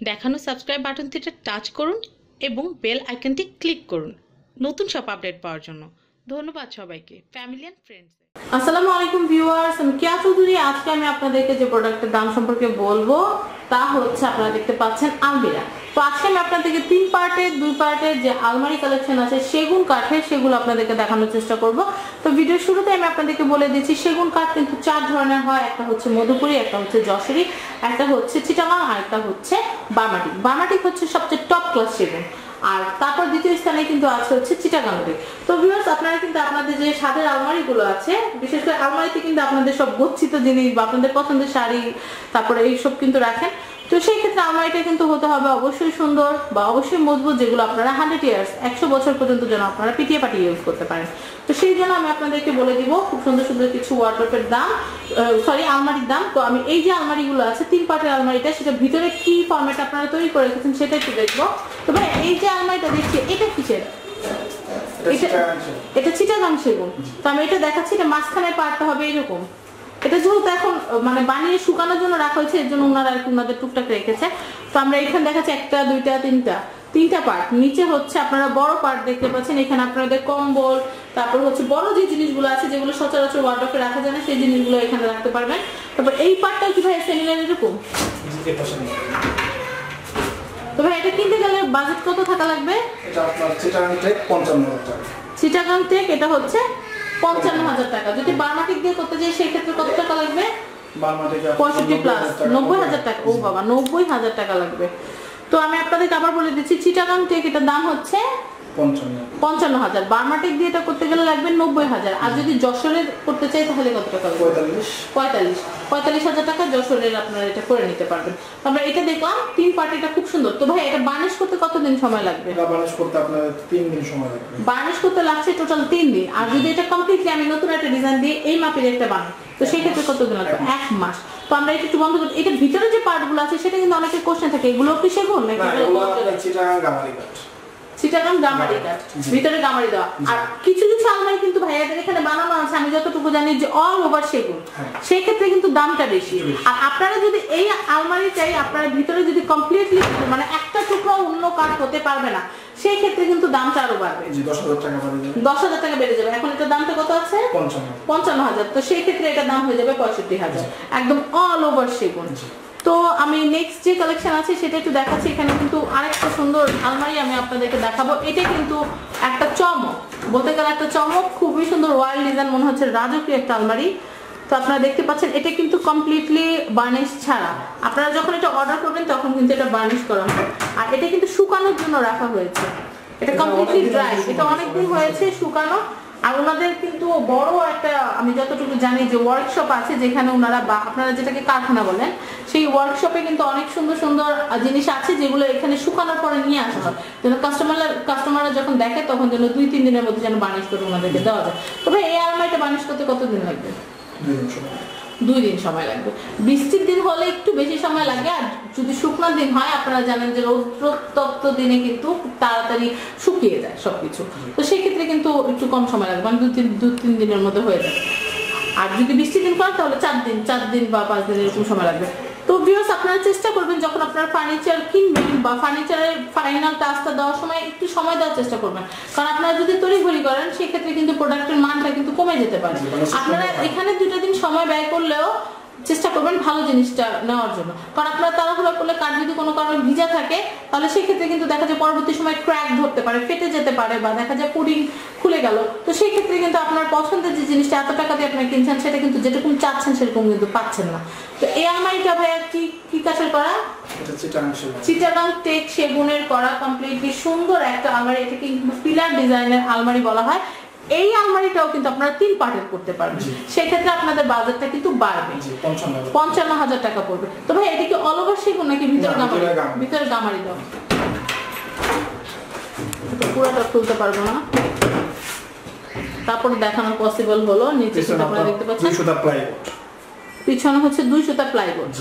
দেখানো subscribe বাটনটিতে touch করুন এবং বেল আইকনটি ক্লিক করুন। নতুন সব আপডেট পাওয়ার জন্য। ধন্যবাদ সবাইকে। ফ্যামিলি অ্যান্ড ফ্রেন্ডস আসসালামু আলাইকুম ভিউয়ার্স আমি কিয়া চৌধুরী। আজকে আমি আপনাদেরকে যে প্রোডাক্টের দাম সম্পর্কে বলব, তা হচ্ছে আপনারা দেখতে পাচ্ছেন আলমিরা। তো আজকে আমি আপনাদেরকে তিন পার্টের, দুই পার্টের যে আলমারি কালেকশন আছে, সেগুন কাঠের সেগুলো আপনাদেরকে দেখানোর চেষ্টা করব। তো ভিডিওর শুরুতে আমি আপনাদেরকে বলে দিচ্ছি, সেগুন কাঠ কিন্তু চার ধরনের হয়। একটা হচ্ছে মধুপুরি, একটা হচ্ছে যশোরী, একটা হচ্ছে চিটাগাং, আর একটা হচ্ছে বার্মাটিক বার্মাটিক হচ্ছে সবচেয়ে টপ ক্লাস সেগুন। আর তারপর দ্বিতীয় স্থানে কিন্তু আছে হচ্ছে চিটাগাঙ্গে তো ভিউয়ার্স আপনারা কিন্তু আপনাদের যে স্বাদের আলমারিগুলো আছে, বিশেষ করে আলমারিতে কিন্তু আপনাদের সব গচ্ছিত জিনিস বা আপনাদের পছন্দের শাড়ি, তারপরে এইসব কিন্তু রাখেন। তো সেই ক্ষেত্রে আলমারিটা কিন্তু হতে হবে অবশ্যই সুন্দর বা অবশ্যই মজবুত যেগুলো আপনারা হান্ড্রেড ইয়ার্স একশো বছর পর্যন্ত যেন আপনারা পিটিয়ে পাটিয়ে ইউজ করতে পারেন। তো সেই জন্য আমি আপনাদেরকে বলে দিব খুব সুন্দর সুন্দর কিছু ওয়ার্ড্রপের দাম সরি আলমারির দাম। তো আমি এই যে আলমারিগুলো আছে তিন পার্টের আলমারিটা সেটা ভিতরে কি ফর্মেট আপনারা তৈরি করে রেখেছেন সেটা একটু দেখব। তো ভাই এই যে আলমারিটা দেখছি এটা কিসের? এটা- এটা চিটাগাং সেগুন। তো আমি এটা দেখাচ্ছি এটা মাঝখানে পার্টটা হবে এরকম। এটা যেহেতু এখন মানে বানিয়ে শুকানোর জন্য রাখা হয়েছে এর জন্য ওনারা আর কি ওনাদের টুকটাক রেখেছে। তো আমরা এখানে দেখাচ্ছি একটা দুইটা তিনটা তিনটা পার্ট নিচে হচ্ছে আপনারা বড় পার্ট দেখতে পাচ্ছেন এখানে আপনাদের কম্বল তারপর হচ্ছে বড় যে জিনিসগুলো আছে যেগুলো সচরাচর ওয়ার্ডরোবে রাখা যায় না সেই জিনিসগুলো এখানে রাখতে পারবেন। তারপর এই পার্টটাও কি ভাই সেমিনার এরকম? তো ভাই এটা কিনতে গেলে বাজেট কত থাকা লাগবে? এটা আপনার চিটাগাং টেক পঞ্চান্ন হাজার টাকা। চিটাগাং টেক এটা হচ্ছে পঞ্চান্ন হাজার টাকা। যদি বার্মাটিক দিয়ে করতে যাই সেই ক্ষেত্রে কত টাকা লাগবে? পঁয়ষট্টি প্লাস নব্বই হাজার টাকা। ও বাবা নব্বই হাজার টাকা লাগবে। তো আমি আপনাদেরকে আবার বলে দিচ্ছি চিটাগাং টেক এটার দাম হচ্ছে পঞ্চান্ন হাজার। বার্মাটিক দিয়ে এটা করতে গেলে লাগবে নব্বই হাজার। আর যদি যশোরের করতে চাই তাহলে কত টাকা পঁয়তাল্লিশ। পঁয়তাল্লিশ। পঁয়তাল্লিশ হাজার টাকা যশোরের আপনারা এটা করে নিতে পারবেন। আমরা এটা দেখলাম তিন পার্টি এটা খুব সুন্দর। তো ভাই এটা বার্নিশ করতে কতদিন সময় লাগবে? বানিশ করতে আপনার তিন দিন সময় লাগবে। বার্নিশ করতে লাগছে টোটাল তিন দিন। আর যদি এটা কমপ্লিটলি আমি নতুন একটা ডিজাইন দিয়ে এই মাপের একটা বানাই তো সেই ক্ষেত্রে কতদিন লাগবে? এক মাস। তো আমরা এটা একটু বন্ধ করি। এটা ভিতরে যে পার্টগুলো আছে সেটা কিন্তু অনেকের কোশ্চেন থাকে। এগুলো কি সেগুন নাকি না এগুলো এগুলো আপনার চিটাগাং গামারি কাঠ চিটাগাং গামারি কাঠ ভিতরে গামারি দেওয়া। আর কিছু কিছু আলমারি কিন্তু ভাইয়াদের এখানে বানানো আছে আমি যতটুকু জানি যে অল ওভার সেগুন। হ্যাঁ। সেই ক্ষেত্রে কিন্তু দামটা বেশি। আর আপনারা যদি এই আলমারি চাই আপনারা ভিতরে যদি কমপ্লিটলি মানে একটা টুকরো অন্য কাঠ হতে পারবে না সেই ক্ষেত্রে কিন্তু দামটা আরও বাড়বে। দশ হাজার টাকা দশ হাজার টাকা বেড়ে যাবে। এখন এটার দামটা কত আছে? পঞ্চান্ন। পঞ্চান্ন হাজার। তো সেই ক্ষেত্রে এটার দাম হয়ে যাবে পঁয়ষট্টি হাজার। একদম অল ওভার সেগুন। তো আমি নেক্সট যে কালেকশন আছে সেটা একটু দেখাচ্ছি। এখানে কিন্তু আরেকটা সুন্দর আলমারি আমি আপনাদেরকে দেখাবো। এটা কিন্তু একটা চমক। বলতে গেলে একটা চমক খুবই সুন্দর ওয়াইল্ড ডিজাইন মনে হচ্ছে রাজকীয় একটা আলমারি। তো আপনারা দেখতে পাচ্ছেন এটা কিন্তু কমপ্লিটলি বার্নিশ ছাড়া। আপনারা যখন এটা অর্ডার করবেন তখন কিন্তু এটা বার্নিশ করা হবে। আর এটা কিন্তু শুকানোর জন্য রাখা হয়েছে। এটা এটা কমপ্লিটলি ড্রাই এটা অনেকদিন হয়েছে শুকানো। আর ওনাদের কিন্তু বড় একটা, আমি যতটুকু জানি যে ওয়ার্কশপ আছে যেখানে ওনারা বা আপনারা যেটাকে কারখানা বলেন, সেই ওয়ার্কশপে কিন্তু অনেক সুন্দর সুন্দর জিনিস আছে যেগুলো এখানে শুকানোর পরে নিয়ে আসা হয়। যেন কাস্টমার কাস্টমাররা যখন দেখে, তখন যেন দুই, তিন দিনের মধ্যে যেন বানিশ করে ওনাদেরকে দেওয়া যায়। তবে এই আলমারিটা বানিশ করতে কতদিন লাগবে? দুই দিন সময় লাগবে। বৃষ্টির দিন হলে একটু বেশি সময় লাগে, আর যদি শুকনো দিন হয়, আপনারা জানেন যে রৌদ্রতপ্ত দিনে কিন্তু তাড়াতাড়ি শুকিয়ে যায় সবকিছু। তো সেক্ষেত্রে কিন্তু একটু কম সময় লাগবে মানে দু তিন দু তিন দিনের মধ্যে হয়ে যায় আর যদি বৃষ্টির দিন করে তাহলে চার দিন চার দিন বা পাঁচ দিন এরকম সময় লাগবে। তো ভিউস আপনারা চেষ্টা করবেন যখন আপনার ফার্নিচার কিনবেন বা ফার্নিচারের ফাইনাল টাচটা দেওয়ার সময় একটু সময় দেওয়ার চেষ্টা করবেন। কারণ আপনারা যদি তড়িঘড়ি করেন সেক্ষেত্রে কিন্তু প্রোডাক্টের মানটা কিন্তু কমে যেতে পারে। আপনারা এখানে দুটো দিন সময় ব্যয় করলেও চেষ্টা করবেন ভালো জিনিসটা নেওয়ার জন্য। কারণ আপনারা তাড়াহুড়া করলে কাঠ যদি কোনো কারণে ভিজা থাকে তাহলে সেক্ষেত্রে কিন্তু দেখা যায় পরবর্তী সময় ক্র্যাক ধরতে পারে ফেটে যেতে পারে বা দেখা যায় পুডিং খুলে গেল। তো সেই ক্ষেত্রে কিন্তু আপনার পছন্দের যে জিনিসটা এত টাকা দিয়ে আপনি কিনছেন সেটা কিন্তু যেরকম চাচ্ছেন সেরকম কিন্তু পাচ্ছেন না। তো এই আলমারিটা ভাইয়া কি কি কাছের করা? চিটাগাং টেক সেগুনের করা কমপ্লিটলি সুন্দর একটা আলমারি। এটাকে পিলার ডিজাইনের আলমারি বলা হয়। এই আলমারিটাও কিন্তু আপনারা তিন পার্টের করতে পারবেন। জি। সেক্ষেত্রে আপনাদের বাজেটটা কিন্তু বাড়বে। পঞ্চান্ন হাজার। টাকা পড়বে। তো ভাই এটা কি অল ওভার সেগুন নাকি ভিতরে গামারি? ভিতরে গামারি। দাও। পুরোটা তুলতে পারব না। তারপরে দেখানো পসিবল হলো। নিচে আপনারা দেখতে পাচ্ছেন। পিছনে হচ্ছে দুই সুতা প্লাইবোর্ড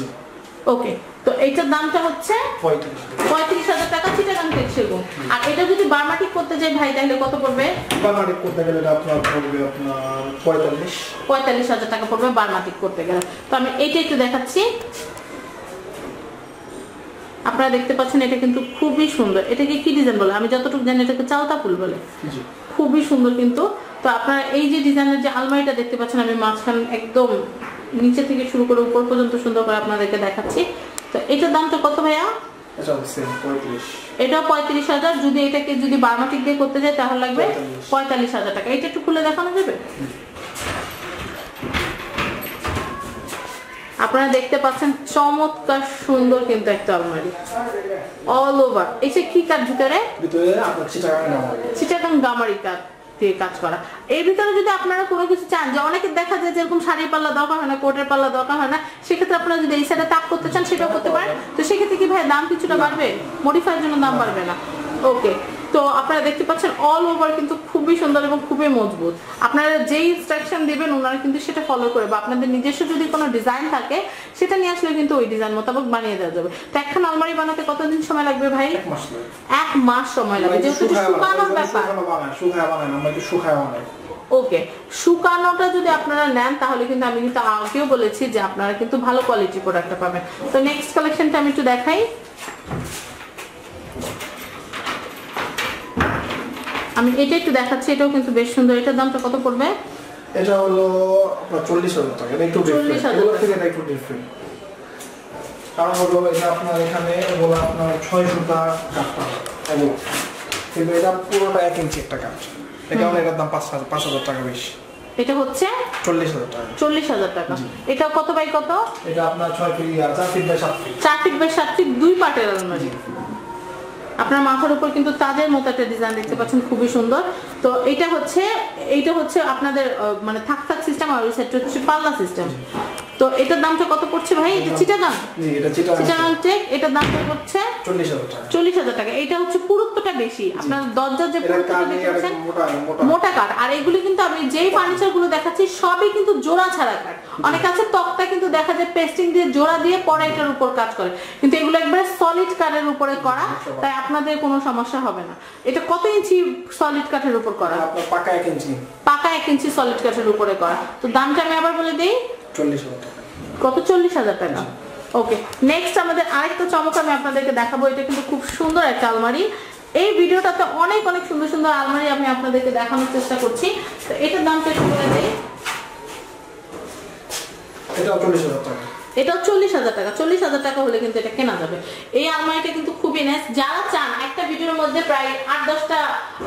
ওকে তো এইটার দামটা হচ্ছে পঁয়ত্রিশ হাজার। টাকা চিটাগাং আর এটা যদি বার্মাটিক করতে যাই ভাই তাহলে কত পড়বে? বার্মাটিক করতে গেলে আপনার পড়বে আপনার পঁয়তাল্লিশ। পঁয়তাল্লিশ হাজার টাকা পড়বে বার্মাটিক করতে গেলে। তো আমি এইটা একটু দেখাচ্ছি। আপনারা দেখতে পাচ্ছেন এটা কিন্তু খুবই সুন্দর। এটাকে কি ডিজাইন বলে? আমি যতটুকু জানি এটাকে চাওতা ফুল বলে। খুবই সুন্দর কিন্তু। তো আপনারা এই যে ডিজাইনের যে আলমারিটা দেখতে পাচ্ছেন আমি মাঝখান একদম নিচে থেকে শুরু করে উপর পর্যন্ত সুন্দর করে আপনাদেরকে দেখাচ্ছি। তো এটার দামটা কত ভাইয়া? এটা পঁয়ত্রিশ। হাজার। যদি এটাকে যদি বার্মাটিক দিয়ে করতে যায় তাহলে লাগবে পঁয়তাল্লিশ। হাজার টাকা। এটা একটু খুলে দেখানো যাবে? আপনারা দেখতে পাচ্ছেন চমৎকার সুন্দর কিন্তু একটা আলমারি। অল ওভার এটা কি কাঠ ভিতরে? ভিতরে আপনার চিটাগাং গামারি। কাঠ দিয়ে কাজ করা। এর ভিতরে যদি আপনারা কোনো কিছু চান, যে অনেকে দেখা যায় যেরকম শাড়ির পাল্লা দরকার হয় না, কোটের পাল্লা দরকার হয় না, সেক্ষেত্রে আপনারা যদি এই সাইডে তাক করতে চান, সেটাও করতে পারেন। তো সেক্ষেত্রে কি ভাই, দাম কিছুটা বাড়বে? মডিফাইয়ের জন্য দাম বাড়বে না। ওকে তো আপনারা দেখতে পাচ্ছেন অল ওভার কিন্তু খুবই সুন্দর এবং খুবই মজবুত। আপনারা যেই ইনস্ট্রাকশন দিবেন ওনারা কিন্তু সেটা ফলো করে বা আপনাদের নিজস্ব যদি কোনো ডিজাইন থাকে সেটা নিয়ে আসলে কিন্তু ওই ডিজাইন মোতাবেক বানিয়ে দেওয়া যাবে। তো একখান আলমারি বানাতে কতদিন সময় লাগবে ভাই? এক মাস সময় লাগবে যেহেতু শুকানোর ব্যাপার। শুকানো শুকায় বানায় আমরা একটু শুকায় বানাই। ওকে শুকানোটা যদি আপনারা নেন তাহলে কিন্তু আমি কিন্তু আগেও বলেছি যে আপনারা কিন্তু ভালো কোয়ালিটি প্রোডাক্টটা পাবেন। তো নেক্সট কালেকশনটা আমি একটু দেখাই। আমি এটা একটু দেখাচ্ছি এটাও কিন্তু বেশ সুন্দর। এটার দামটা কত পড়বে? এটা হলো আপনার চল্লিশ হাজার টাকা। এটা একটু ডিফারেন্ট 40,000 এগুলো থেকে এটা একটু ডিফারেন্ট কারণ হলো এটা আপনার এখানে এগুলো আপনার ছয় সুতা কাঠটা এগুলো। কিন্তু এটা পুরোটা এক ইঞ্চি একটা কাঠ এই কারণে এটার দাম পাঁচ হাজার পাঁচ হাজার টাকা বেশি। এটা হচ্ছে? চল্লিশ হাজার টাকা। চল্লিশ হাজার টাকা। এটা কত বাই কত? এটা আপনার ছয় ফিট আর চার ফিট বাই সাত ফিট। চার ফিট বাই সাত ফিট দুই পার্টের আলমারি। আপনার মাথার উপর কিন্তু তাজের মতো একটা ডিজাইন দেখতে পাচ্ছেন খুবই সুন্দর। তো এটা হচ্ছে এইটা হচ্ছে আপনাদের মানে থাক থাক সিস্টেম আর ওই সাইডটা হচ্ছে পাল্লা সিস্টেম তো এটার দামটা কত পড়ছে ভাই? এটা চিটাগাং? জি এটা চিটা চিটাগাং টেক এটার দামটা পড়ছে চল্লিশ হাজার টাকা। এটা হচ্ছে পুরুত্বটা বেশি। আপনার দরজার যে পুরুত্বটা মোটা মোটা। কাঠ। আর এগুলি কিন্তু আমি যেই ফার্নিচারগুলো দেখাচ্ছি সবই কিন্তু জোড়া ছাড়া কাঠ। অনেক আছে তক্তা কিন্তু দেখা যায় পেস্টিং দিয়ে জোড়া দিয়ে পরে এটার উপর কাজ করে। কিন্তু এগুলো একবারে সলিড কাঠের উপরে করা তাই আপনাদের কোনো সমস্যা হবে না। এটা কত ইঞ্চি সলিড কাঠের উপর করা? পাকা এক ইঞ্চি। পাকা এক ইঞ্চি সলিড কাঠের উপরে করা। তো দামটা আমি আবার বলে দিই। চল্লিশ হাজার টাকা। কত? চল্লিশ হাজার টাকা। ওকে নেক্সট আমাদের আরেকটা চমক আমি আপনাদেরকে দেখাবো। এটা কিন্তু খুব সুন্দর একটা আলমারি। এই ভিডিওটাতে অনেক অনেক সুন্দর সুন্দর আলমারি আমি আপনাদেরকে দেখানোর চেষ্টা করছি। তো এটার দামটা একটু বলে দিই। এটাও চল্লিশ হাজার টাকা। চল্লিশ হাজার টাকা। হলে কিন্তু এটা কেনা যাবে। এই আলমারিটা কিন্তু খুবই নেস যারা চান, একটা ভিডিওর মধ্যে প্রায় আট, দশটা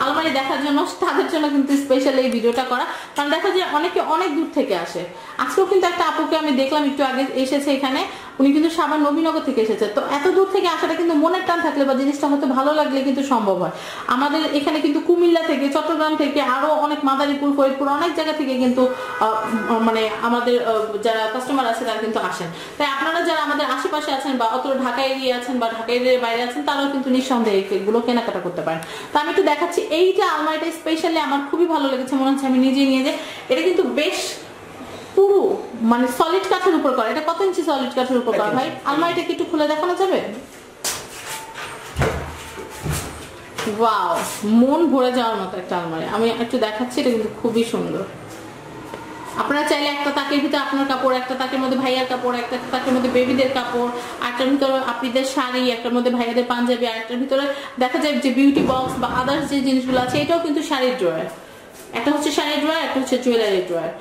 আলমারি দেখার জন্য, তাদের জন্য কিন্তু স্পেশাল এই ভিডিওটা করা। কারণ দেখা যায় অনেকে অনেক দূর থেকে আসে। আজকেও কিন্তু একটা আপুকে আমি দেখলাম, একটু আগে এসেছে এখানে। উনি কিন্তু সাবার নবীনগর থেকে এসেছে। তো এত দূর থেকে আসাটা কিন্তু মনের টান থাকলে বা জিনিসটা হয়তো ভালো লাগলে কিন্তু সম্ভব হয়। আমাদের এখানে কিন্তু কুমিল্লা থেকে, চট্টগ্রাম থেকে, আরও অনেক মাদারীপুর, ফরিদপুর, অনেক জায়গা থেকে কিন্তু মানে আমাদের যারা কাস্টমার আছে তারা কিন্তু আসেন। তাই আপনারা যারা আমাদের আশেপাশে আছেন বা অত ঢাকা এরিয়া আছেন বা ঢাকা এরিয়ার বাইরে আছেন, তারাও কিন্তু নিঃসন্দেহে এগুলো কেনাকাটা করতে পারেন। তো আমি একটু দেখাচ্ছি, এইটা আলমারিটা স্পেশালি আমার খুবই ভালো লেগেছে, মনে হচ্ছে আমি নিজে নিয়ে যাই। এটা কিন্তু বেশ মানে সলিড কাঠের উপর করা। এটা কত ইঞ্চি সলিড কাঠের উপর করা ভাই? আলমারিটা কি একটু খুলে দেখানো যাবে? ওয়াও মন ভরে যাওয়ার মতো একটা আলমারি। আমি একটু দেখাচ্ছি এটা কিন্তু খুবই সুন্দর। আপনারা চাইলে একটা তাকের ভিতরে আপনার কাপড় একটা তাকের মধ্যে ভাইয়ার কাপড় একটা তাকের মধ্যে বেবিদের কাপড় আরেকটার ভিতরে আপনাদের শাড়ি একটার মধ্যে ভাইয়াদের পাঞ্জাবি আরেকটার ভিতরে দেখা যায় যে বিউটি বক্স বা আদার্স যে জিনিসগুলো আছে এটাও কিন্তু শাড়ির ড্রয়ার একটা হচ্ছে শাড়ির ড্রয়ার একটা হচ্ছে জুয়েলারি ড্রয়ার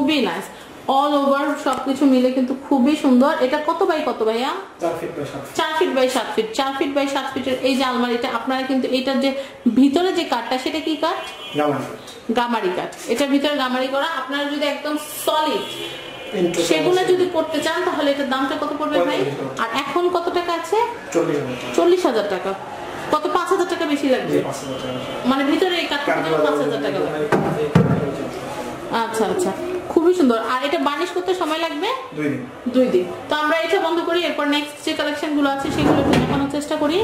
খুবই নাইস অল ওভার সবকিছু মিলে কিন্তু খুবই সুন্দর। এটা কত বাই কত ভাইয়া? চার ফিট বাই সাত ফিট চার ফিট বাই সাত ফিটের এই যে আলমারিটা আপনারা কিন্তু এটার যে ভিতরে যে কাঠটা সেটা কি কাঠ? গামারি কাঠ। এটার ভিতরে গামারি করা। আপনারা যদি একদম সলিড সেগুলো যদি করতে চান তাহলে এটার দামটা কত পড়বে ভাই? আর এখন কত টাকা আছে? চল্লিশ হাজার টাকা। কত? পাঁচ হাজার টাকা বেশি লাগবে। মানে ভিতরে এই কাঠটা কাঠ পাঁচ হাজার টাকা আচ্ছা আচ্ছা। সুন্দর। আর এটা বার্নিশ করতে সময় লাগবে? দুই দিন। দুই দিন। তো আমরা এটা বন্ধ করি এরপর নেক্সট যে কালেকশনগুলো আছে সেগুলো একটু দেখানোর চেষ্টা করি।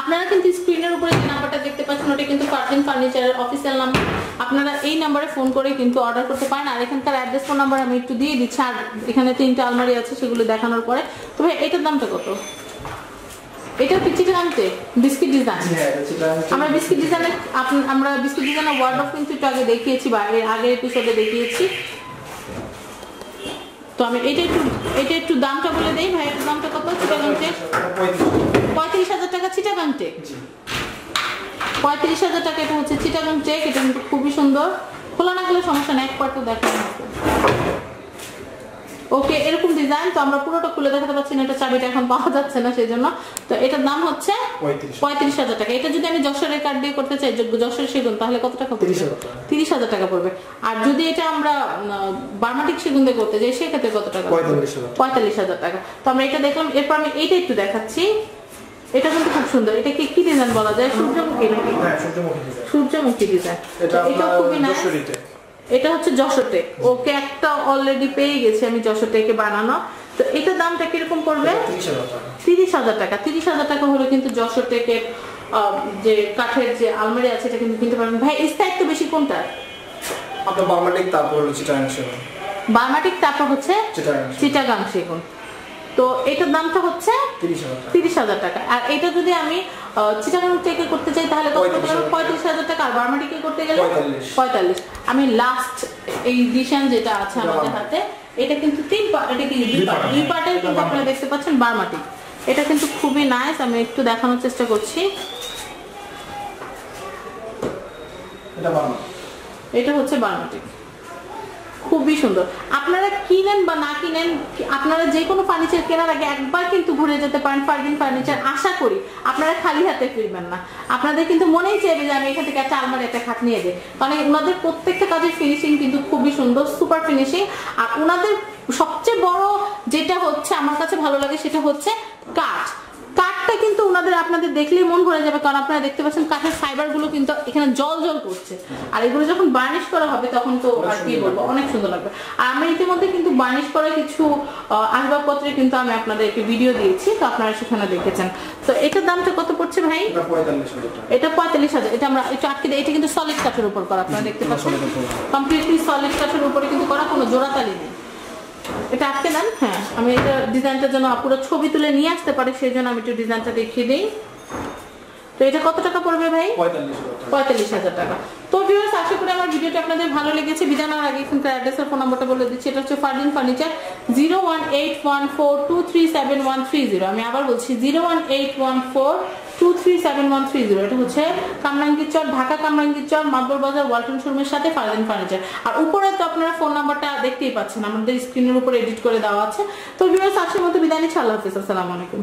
আপনারা কিন্তু স্ক্রিনের উপরে যে নাম্বারটা দেখতে পাচ্ছেন ওটা কিন্তু পার্টিন ফার্নিচারের অফিসিয়াল নাম্বার আপনারা এই নাম্বারে ফোন করে কিন্তু অর্ডার করতে পারেন। আর এখানকার অ্যাড্রেস ফোন নাম্বার আমি একটু দিয়ে দিচ্ছি। আর এখানে তিনটা আলমারি আছে সেগুলো দেখানোর পরে। তবে এটার দামটা কত? এটা পিচিটা আনতে বিস্কিট ডিজাইন। হ্যাঁ আমরা বিস্কিট ডিজাইনের আমরা বিস্কিট ডিজাইনের ওয়ার্ড অফ কিন্তু একটু আগে দেখিয়েছি বা এর আগের এপিসোডে দেখিয়েছি। তো আমি এটা একটু এটা একটু দামটা বলে দেই ভাই এটার দামটা কত? চিটাগাং টেক পঁয়ত্রিশ হাজার টাকা চিটাগাং টেক পঁয়ত্রিশ হাজার টাকা এটা হচ্ছে চিটাগাং টেক এটা কিন্তু খুবই সুন্দর। খোলা না গেলে সমস্যা নেই এক পার্ট তো হবে ওকে এরকম ডিজাইন তো আমরা পুরোটা খুলে দেখাতে পারছি না এটা চাবিটা এখন পাওয়া যাচ্ছে না সেই জন্য তো এটার দাম হচ্ছে পঁয়ত্রিশ। হাজার টাকা। এটা যদি আমি যশোরের কার্ড দিয়ে করতে চাই যোগ্য যশোরের সেগুন তাহলে কত টাকা পড়বে? তিরিশ হাজার টাকা। পড়বে। আর যদি এটা আমরা বার্মাটিক সেগুন দিয়ে করতে যাই সেক্ষেত্রে কত টাকা? পঁয়তাল্লিশ হাজার টাকা। তো আমরা এটা দেখলাম এরপর আমি এইটা একটু দেখাচ্ছি। এটা কিন্তু খুব সুন্দর। এটা কি কি ডিজাইন বলা যায়? সূর্যমুখী নাকি? হ্যাঁ সূর্যমুখী ডিজাইন সূর্যমুখী ডিজাইন এটা খুবই নাইস যশোরিতে। এটা হচ্ছে যশোটেক ওকে একটা অলরেডি পেয়ে গেছে আমি যশোটেকে বানানো। তো এটার দামটা কীরকম পড়বে? তিরিশ হাজার টাকা। তিরিশ হাজার টাকা। হলো কিন্তু যশোটেকের যে কাঠের যে আলমারি আছে এটা কিন্তু কিনতে পারবেন। ভাই স্থায়িত্ব বেশি কোনটা? আপনার বার্মাটিক তারপর হচ্ছে বার্মাটিক তারপর হচ্ছে চিটাগাং সেগুন। তো এটার দামটা হচ্ছে তিরিশ হাজার টাকা। টাকা। আর এটা যদি আমি চিটাগাং থেকে করতে চাই তাহলে কত পঁয়ত্রিশ হাজার টাকা। টাকা। আর বার্মাটিকে করতে গেলে? পঁয়তাল্লিশ। আমি লাস্ট এই ডিশন যেটা আছে আমাদের হাতে এটা কিন্তু তিন এটা কি দুই পার্টের কিন্তু আপনারা দেখতে পাচ্ছেন বার্মাটিক এটা কিন্তু খুবই নাইস আমি একটু দেখানোর চেষ্টা করছি। এটা এটা হচ্ছে বার্মাটিক খুবই সুন্দর। আপনারা কিনেন বা না কিনেন, আপনারা যে কোনো ফার্নিচার কেনার আগে একবার কিন্তু ঘুরে যেতে পারেন ফার্জিন ফার্নিচার আশা করি আপনারা খালি হাতে ফিরবেন না। আপনাদের কিন্তু মনেই চাইবে যে আমি এখান থেকে একটা আলমারি, একটা খাট নিয়ে যাই। কারণ ওনাদের প্রত্যেকটা কাজের ফিনিশিং কিন্তু খুবই সুন্দর সুপার ফিনিশিং আর ওনাদের সবচেয়ে বড় যেটা হচ্ছে, আমার কাছে ভালো লাগে সেটা হচ্ছে কাঠ কাঠটা কিন্তু ওনাদের আপনাদের দেখলেই মন ভরে যাবে কারণ আপনারা দেখতে পাচ্ছেন কাঠের ফাইবারগুলো কিন্তু এখানে জল জল করছে। আর এগুলো যখন বার্নিশ করা হবে তখন তো আর কি বলব অনেক সুন্দর লাগবে। আর আমি ইতিমধ্যে কিন্তু বার্নিশ করা কিছু আসবাবপত্রে কিন্তু আমি আপনাদেরকে ভিডিও দিয়েছি তো আপনারা সেখানে দেখেছেন। তো এটার দামটা কত পড়ছে ভাই? এটা পঁয়তাল্লিশ হাজার এটা আমরা একটু আটকে দিই এটা কিন্তু সলিড কাঠের উপর করা আপনারা দেখতে পাচ্ছেন? কমপ্লিটলি সলিড কাঠের উপরে কিন্তু করা কোনো জোড়াতালি নেই। এটা আটকে দেন? হ্যাঁ আমি এটা ডিজাইনটা যেন পুরো ছবি তুলে নিয়ে আসতে পারি সেই জন্য আমি একটু ডিজাইনটা দেখিয়ে দিই। তো এটা কত টাকা পড়বে ভাই? পঁয়তাল্লিশ হাজার টাকা। পঁয়তাল্লিশ হাজার টাকা। তো ভিউয়ার্স আশা করি আমার আপনাদের ভালো লেগেছে। বিজানার আগে এখানকার অ্যাড্রেস আর ফোন নাম্বারটা বলে দিচ্ছি। এটা হচ্ছে Farzin furniture zero one eight one four two three seven one three zero আমি আবার বলছি zero one eight one four two three seven one three zero এটা হচ্ছে কামরাঙ্গীর চর, ঢাকা কামরাঙ্গীর চর মাদবর বাজার, ওয়ালটন শোরুমের সাথে ফার্জিন ফার্নিচার আর উপরে তো আপনারা ফোন নাম্বারটা দেখতেই পাচ্ছেন। আমাদের স্ক্রিনের উপর এডিট করে দেওয়া আছে। তো ভিউয়ার্স আজকের মতো বিদায় নিচ্ছি। আল্লাহ হাফিজ। আসসালামু আলাইকুম।